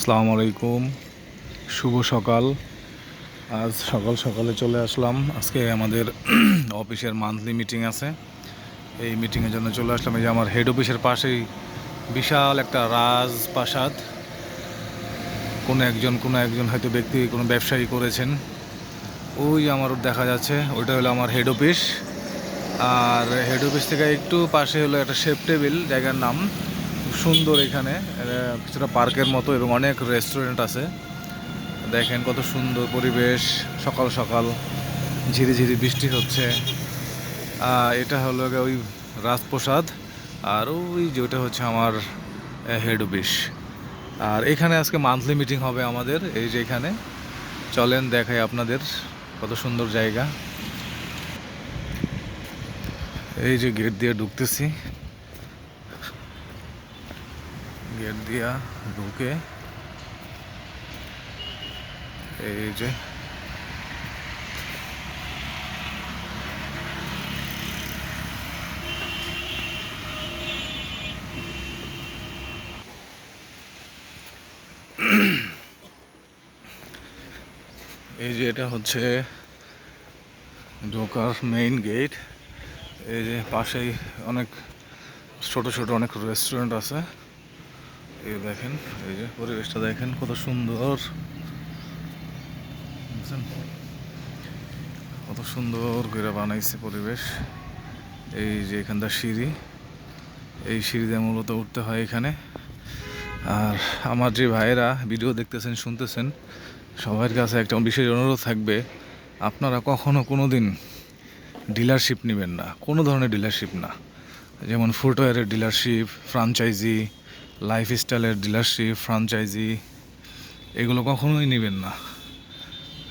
আসসালামু আলাইকুম। শুভ সকাল। আজ সকাল সকালে চলে আসলাম। আজকে আমাদের অফিসের মান্থলি মিটিং আছে। এই মিটিংয়ের জন্য চলে আসলাম। এই যে আমার হেড অফিসের পাশেই বিশাল একটা রাজপ্রাসাদ। কোনো একজন কোনো একজন হয়তো ব্যক্তি, কোনো ব্যবসায়ী করেছেন। ওই আমার দেখা যাচ্ছে, ওইটা হলো আমার হেড অফিস আর হেড অফিস থেকে একটু পাশে হলো একটা শেপ টেবিল জায়গার নাম। সুন্দর এখানে। কিছুটা পার্কের মতো এবং অনেক রেস্টুরেন্ট আছে। দেখেন কত সুন্দর পরিবেশ। সকাল সকাল ঝিরি ঝিরি বৃষ্টি হচ্ছে। এটা হলো ওই রাজপ্রসাদ আর ওই যে ওটা হচ্ছে আমার হেড অফিস আর এখানে আজকে মান্থলি মিটিং হবে আমাদের, এই যে এখানে। চলেন দেখাই আপনাদের কত সুন্দর জায়গা। এই যে গেট দিয়ে ঢুকতেছি। গেট দিয়া ঢুকে এই যে এই যে এটা হচ্ছে ঢোকার মেইন গেট এই যে পাশেই অনেক ছোট ছোট অনেক রেস্টুরেন্ট আছে। এই দেখেন, এই যে পরিবেশটা দেখেন কত সুন্দর। বুঝছেন? কত সুন্দর করে বানাইছে পরিবেশ। এই যে এখানটা সিঁড়ি, এই সিঁড়ি দিয়ে মূলত উঠতে হয় এখানে। আর আমার যে ভাইয়েরা ভিডিও দেখতেছেন, শুনতেছেন, সবার কাছে একটা বিশেষ অনুরোধ থাকবে, আপনারা কখনো কোনো দিন ডিলারশিপ নেবেন না। কোনো ধরনের ডিলারশিপ না। যেমন ফুটওয়্যারের ডিলারশিপ, ফ্রাঞ্চাইজি লাইফস্টাইলের ডিলারশিপ ফ্রাঞ্চাইজি এগুলো কখনোই নেবেন না।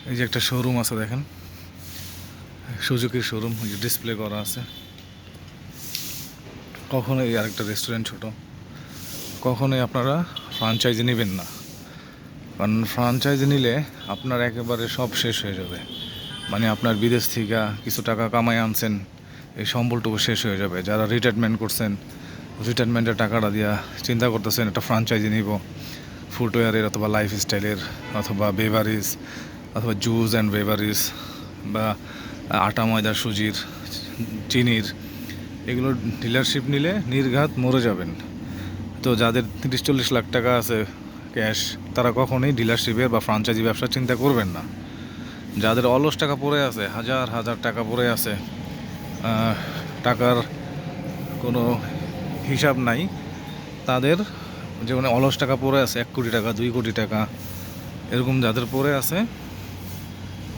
এই যে একটা শোরুম আছে দেখেন। সুজুকির শোরুম যে ডিসপ্লে করা আছে। কখনোই আরেকটা রেস্টুরেন্ট ছোট। কখনোই আপনারা ফ্রাঞ্চাইজি নেবেন না। কারণ ফ্রাঞ্চাইজি নিলে আপনার একেবারে সব শেষ হয়ে যাবে। মানে আপনার বিদেশ থেকে কিছু টাকা কামাই আনছেন, এই সম্বলটুকু শেষ হয়ে যাবে। যারা রিটায়ারমেন্ট করছেন রিটায়ারমেন্টের টাকাটা দিয়া চিন্তা করতেছেন, একটা ফ্রাঞ্চাইজি নিব। ফুটওয়্যারের অথবা লাইফস্টাইলের অথবা বেভারিজ অথবা জুস অ্যান্ড বেভারিজ বা আটা, ময়দা, সুজির, চিনির, এগুলো ডিলারশিপ নিলে নির্ঘাত মরে যাবেন। তো যাদের তিরিশ চল্লিশ লাখ টাকা আছে ক্যাশ তারা কখনোই ডিলারশিপের বা ফ্রাঞ্চাইজি ব্যবসার চিন্তা করবেন না। যাদের অলস টাকা পড়ে আছে, হাজার হাজার টাকা পড়ে আছে টাকার কোনো হিসাব নাই। তাদের যেমন অলস টাকা পড়ে আছে, এক কোটি টাকা, দুই কোটি টাকা, এরকম যাদের পড়ে আছে,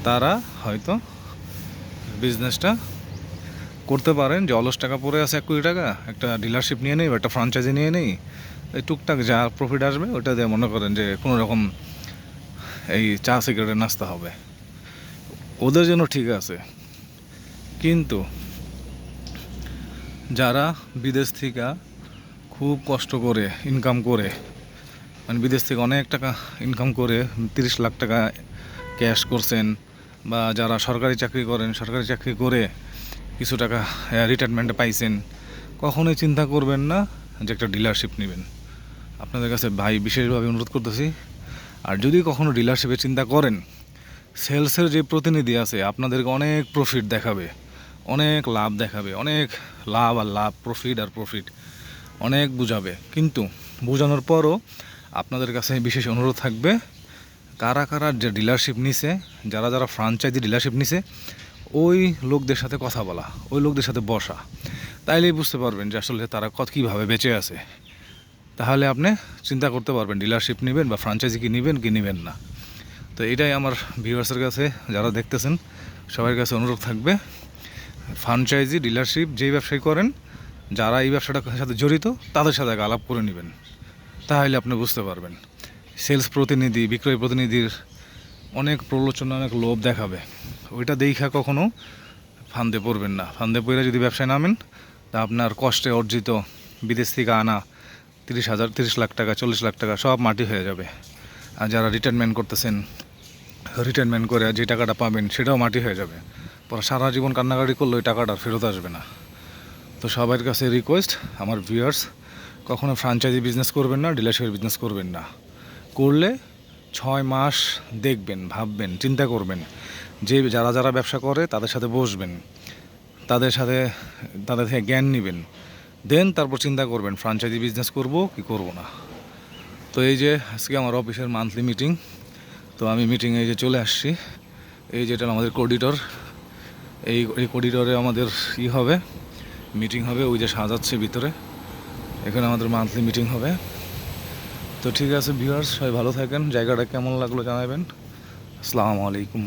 তারা হয়তো বিজনেসটা করতে পারেন। যে অলস টাকা পড়ে আছে এক কোটি টাকা, একটা ডিলারশিপ নিয়ে নেই বা একটা ফ্রাঞ্চাইজি নিয়ে নেই, এই টুকটাক যা প্রফিট আসবে ওটা দিয়ে মনে করেন যে কোনো রকম এই চা সিগারেটের নাস্তা হবে। ওদের জন্য ঠিক আছে। কিন্তু যারা বিদেশ থেকে খুব কষ্ট করে ইনকাম করে মানে বিদেশ থেকে অনেক টাকা ইনকাম করে, তিরিশ লাখ টাকা ক্যাশ করছেন বা যারা সরকারি চাকরি করেন, সরকারি চাকরি করে কিছু টাকা রিটায়ারমেন্টে পাইছেন, কখনোই চিন্তা করবেন না যে একটা ডিলারশিপ নেবেন। আপনাদের কাছে ভাই বিশেষভাবে অনুরোধ করতেছি, আর যদি কখনো ডিলারশিপের চিন্তা করেন সেলসের যে প্রতিনিধি আছে, আপনাদেরকে অনেক প্রফিট দেখাবে। অনেক লাভ দেখাবে, অনেক লাভ আর লাভ প্রফিট আর প্রফিট অনেক বুঝাবে। কিন্তু বোঝানোর পরও আপনাদের কাছে বিশেষ অনুরোধ থাকবে, কারা কারা যে ডিলারশিপ নিছে, যারা যারা ফ্রাঞ্চাইজি ডিলারশিপ নিছে, ওই লোকদের সাথে কথা বলা, ওই লোকদের সাথে বসা। তাইলেই বুঝতে পারবেন যে আসলে তারা কত কীভাবে বেঁচে আছে। তাহলে আপনি চিন্তা করতে পারবেন ডিলারশিপ নেবেন বা ফ্রাঞ্চাইজি কি নেবেন কি নেবেন না। তো এটাই আমার ভিউয়ার্সের কাছে, যারা দেখতেছেন, সবার কাছে অনুরোধ থাকবে। ফ্রাঞ্চাইজি ডিলারশিপ যেই ব্যবসায়ী করেন, যারা এই ব্যবসাটার সাথে জড়িত, তাদের সাথে আলাপ করে নেবেন। তাহলে আপনি বুঝতে পারবেন। সেলস প্রতিনিধি, বিক্রয় প্রতিনিধির অনেক প্রলোচনা, অনেক লোভ দেখাবে। ওইটা দেখা কখনো ফান্দে পড়বেন না। ফান্দে পড়ে যদি ব্যবসায় নামেন, তা আপনার কষ্টে অর্জিত বিদেশ থেকে আনা তিরিশ হাজার, তিরিশ লাখ টাকা, চল্লিশ লাখ টাকা সব মাটি হয়ে যাবে। আর যারা রিটায়ারমেন্ট করতেছেন রিটায়ারমেন্ট করে যে টাকাটা পাবেন, সেটাও মাটি হয়ে যাবে। পরে সারা জীবন কান্নাকাটি করলে ওই টাকাটা ফেরত আসবে না। তো সবার কাছে রিকোয়েস্ট আমার ভিউয়ার্স কখনো ফ্রাঞ্চাইজি বিজনেস করবেন না ডিলারশিপের বিজনেস করবেন না। করলে ছয় মাস দেখবেন, ভাববেন, চিন্তা করবেন যে যারা যারা ব্যবসা করে তাদের সাথে বসবেন, তাদের সাথে, তাদের থেকে জ্ঞান নেবেন। দেন তারপর চিন্তা করবেন ফ্রাঞ্চাইজি বিজনেস করব কি করব না। তো এই যে আজকে আমার অফিসের মান্থলি মিটিং তো আমি মিটিংয়ে যে চলে আসছি। এই যেটা আমাদের কোডিটর এই এই করিডোরে আমাদের ই হবে মিটিং হবে, ওই যে সাজাচ্ছে ভিতরে। এখানে আমাদের মান্থলি মিটিং হবে। তো ঠিক আছে ভিউয়ার্স সবাই ভালো থাকেন। জায়গাটা কেমন লাগল জানাবেন। আসসালামু আলাইকুম।